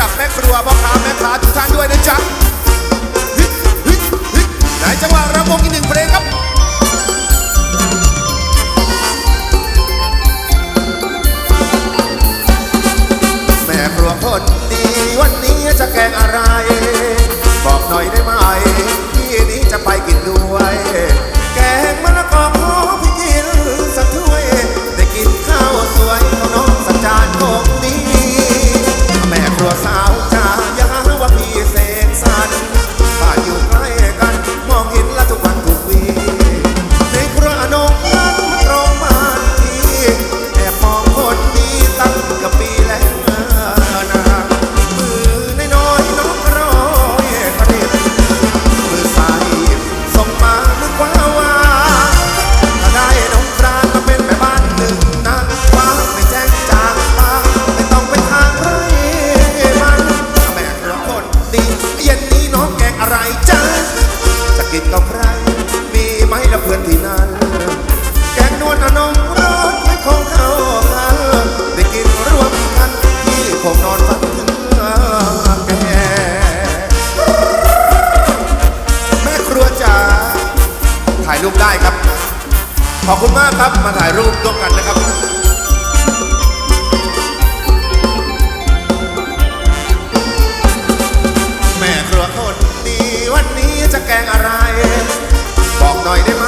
ดับแม่ครัวพ่อค้าแม่ค้าทุกท่านด้วยนะจ๊ะ กับใคร มีไหมละเพื่อนที่นั่น แกงนวลอนมร้อนไม่ของเข้ากันได้กินร่วมกันที่คงนอนฝันถึงแกแม่ครัวจ๋าถ่ายรูปได้ครับ ขอบคุณมากครับมาถ่ายรูปร่วมกันนะครับ night in my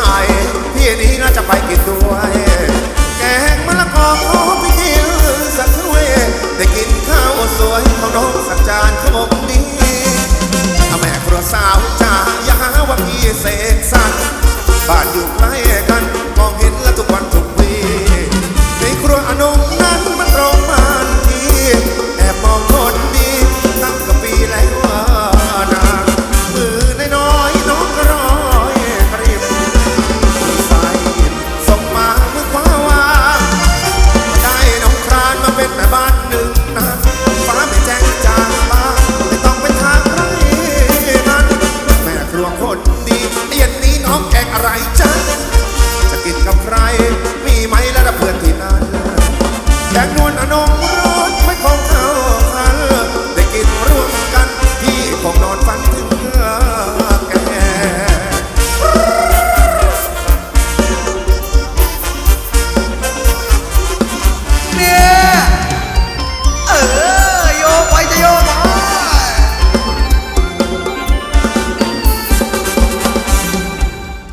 นดีเย็นนี้น้องแกงอะไรจ๊ะ